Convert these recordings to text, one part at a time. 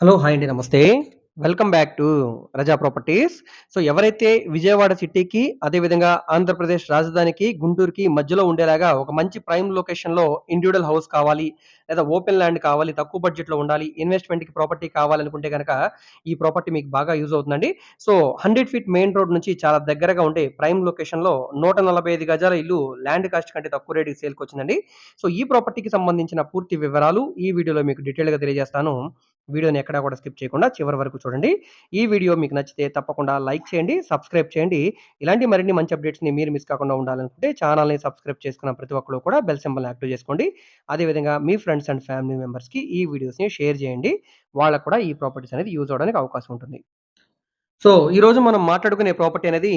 Hello! Hi అండి. నమస్తే. Welcome back to Raza properties. So, ఎవరైతే విజయవాడ సిటీకి, అదే విధంగా ఆంధ్రప్రదేశ్ రాజధానికి, గుంటూరుకి మధ్యలో ఉండేలాగా ఒక మంచి ప్రైమ్ లొకేషన్‌లో ఇండివిజువల్ హౌస్ కావాలి, లేదా ఓపెన్ ల్యాండ్ కావాలి, తక్కువ బడ్జెట్‌లో ఉండాలి, ఇన్వెస్ట్‌మెంట్‌కి ప్రాపర్టీ కావాలనుకుంటే గనక ఈ ప్రాపర్టీ మీకు బాగా యూజ్ అవుతుందండి. సో, 100 ఫీట్ మెయిన్ రోడ్ నుంచి చాలా దగ్గరగా ఉండే ప్రైమ్ లొకేషన్‌లో 145 గజాల ఇల్లు ల్యాండ్ కాస్ట్ కంటే తక్కువ రేటుకి సేల్కి వచ్చిందండి సో, ఈ ప్రాపర్టీకి సంబంధించిన పూర్తి వివరాలు ఈ వీడియోలో మీకు డీటెయిల్‌గా తెలియజేస్తాను. వీడియోని ఎక్కడా కూడా స్కిప్ చేయకుండా చివరి వరకు చూడండి. ఈ వీడియో మీకు నచ్చితే తప్పకుండా లైక్ చేయండి, సబ్స్క్రైబ్ చేయండి. ఇలాంటి మరిన్ని మంచి అప్డేట్స్‌ని మీరు మిస్ కాకుండా ఉండాలనుకుంటే ఛానల్‌ని సబ్స్క్రైబ్ చేసుకున్న ప్రతి ఒక్కరు కూడా బెల్ సింబల్‌ని యాక్టివ్ చేసుకోండి. అదే విధంగా మీ ఫ్రెండ్స్ అండ్ ఫ్యామిలీ మెంబర్స్‌కి ఈ వీడియోస్‌ని షేర్ చేయండి. వాళ్ళకి కూడా ఈ ప్రాపర్టీస్ అనేది యూజ్ అవ్వడానికి అవకాశం ఉంటుంది. సో, ఈరోజు మనం మాట్లాడుకునే ప్రాపర్టీ అనేది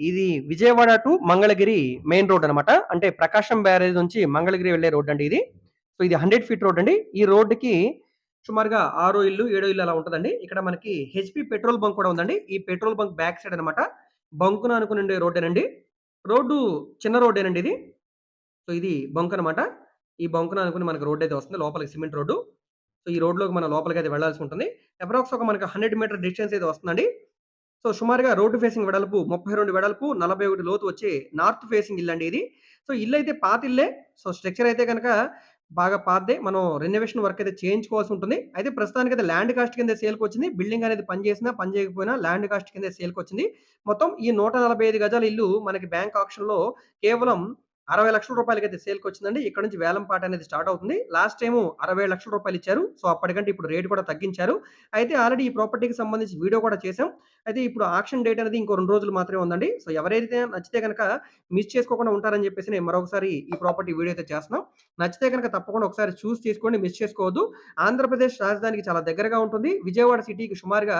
ఇది Vijayawada to Mangalagiri main road అనమాట. అంటే ప్రకాశం బ్యారేజ్ నుంచి మంగళగిరి వెళ్ళే రోడ్ అండి ఇది. సో, ఇది 100 ఫీట్ రోడ్ అండి. ఈ రోడ్డుకి సుమారుగా ఆరో ఇల్లు, ఏడో ఇల్లు అలా ఉంటుందండి ఇక్కడ మనకి హెచ్పి పెట్రోల్ బంక్ కూడా ఉందండి. ఈ పెట్రోల్ బంక్ బ్యాక్ సైడ్ అనమాట. బంకున అనుకుని ఉండే రోడ్డేనండి. రోడ్డు చిన్న రోడ్డేనండి ఇది. సో, ఇది బంక్ అనమాట. ఈ బంకున అనుకుని మనకు రోడ్డయితే వస్తుంది. లోపలికి సిమెంట్ రోడ్డు. సో, ఈ రోడ్‌లోకి మనం అయితే వెళ్ళాల్సి ఉంటుంది. అప్రాక్స్ ఒక మనకు 100 మీటర్ డిస్టెన్స్ అయితే వస్తుందండి. సో, సుమారుగా రోడ్డు ఫేసింగ్ వెడల్పు 32 వెడల్పు, 41 లోతు వచ్చే నార్త్ ఫేసింగ్ ఇల్లు అండి ఇది. సో, ఇల్లు అయితే పాత ఇల్లే. సో, స్ట్రక్చర్ అయితే గనక బాగా పాతదే. మనం రెనోవేషన్ వర్క్ అయితే చేయించుకోవాల్సి ఉంటుంది. అయితే ప్రస్తుతానికి అయితే ల్యాండ్ కాస్ట్ కిందే సేల్‌కొచ్చింది. బిల్డింగ్ అనేది పని చేసినా, పని చేయకపోయినా ల్యాండ్ కాస్ట్ కింద సేల్కి వచ్చింది మొత్తం ఈ 145 గజాల ఇల్లు మనకి బ్యాంక్ ఆప్షన్లో కేవలం అరవై లక్షల రూపాయలకి అయితే సేల్కి వచ్చిందండి ఇక్కడ నుంచి వేలం పాట అనేది స్టార్ట్ అవుతుంది. లాస్ట్ టైము రూ. 67,00,000 ఇచ్చారు. సో, అప్పటికంటే ఇప్పుడు రేటు కూడా తగ్గించారు. అయితే ఆల్రెడీ ఈ ప్రాపర్టీకి సంబంధించి వీడియో కూడా చేసాం. అయితే ఇప్పుడు ఆక్షన్ డేట్ అనేది ఇంకో రెండు రోజులు మాత్రమే ఉందండి. సో, ఎవరైతే నచ్చితే కనుక మిస్ చేసుకోకుండా ఉంటారని చెప్పేసి నేను మరొకసారి ఈ ప్రాపర్టీ వీడియో అయితే చేస్తున్నాం. నచ్చితే కనుక తప్పకుండా ఒకసారి చూసి తీసుకోండి. మిస్ చేసుకోవద్దు. ఆంధ్రప్రదేశ్ రాజధానికి చాలా దగ్గరగా ఉంటుంది. విజయవాడ సిటీకి సుమారుగా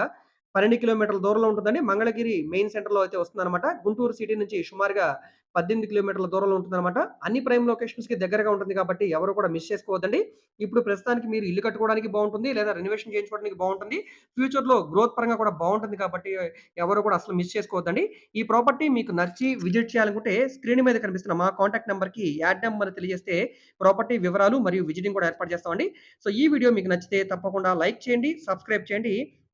12 కిలోమీటర్ల దూరంలో ఉంటుందండి. మంగళగిరి మెయిన్ సెంటర్‌లో అయితే వస్తుందనమాట. గుంటూరు సిటీ నుంచి సుమారుగా 18 కిలోమీటర్ల దూరంలో ఉంటుందన్నమాట అన్ని ప్రైమ్ లొకేషన్స్‌కి దగ్గరగా ఉంటుంది కాబట్టి ఎవరు కూడా మిస్ చేసుకోవద్దండి. ఇప్పుడు ప్రస్తుతానికి మీరు ఇల్లు కట్టుకోవడానికి బాగుంటుంది లేదా రెనోవేషన్ చేయించుకోవడానికి బాగుంటుంది ఫ్యూచర్‌లో గ్రోత్ పరంగా కూడా బాగుంటుంది కాబట్టి ఎవరు కూడా అసలు మిస్ చేసుకోవద్దండి. ఈ ప్రాపర్టీ మీకు నచ్చి విజిట్ చేయాలనుకుంటే స్క్రీన్ మీద కనిపిస్తున్న మా కాంటాక్ట్ నెంబర్కి యాడ్ నెంబర్ తెలియజేస్తే ప్రాపర్టీ వివరాలు మరియు విజిటింగ్ కూడా ఏర్పాటు చేస్తామండి. సో, ఈ వీడియో మీకు నచ్చితే తప్పకుండా లైక్ చేయండి, సబ్స్క్రైబ్ చేయండి.